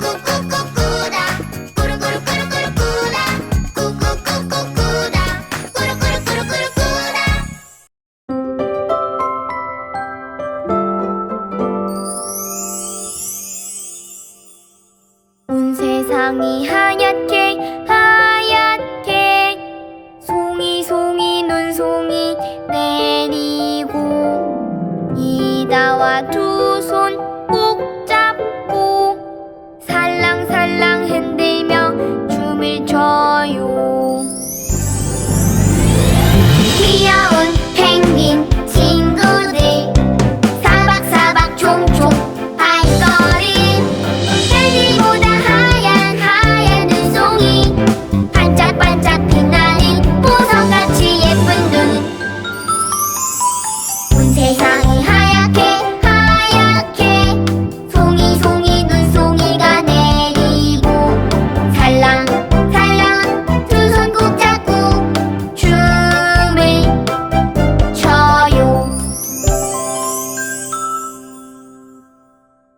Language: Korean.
꾹꾹꾹꾹 눈세상이 하얗게 하얗게 송이 송이 눈송이 내리고 이다와 두 come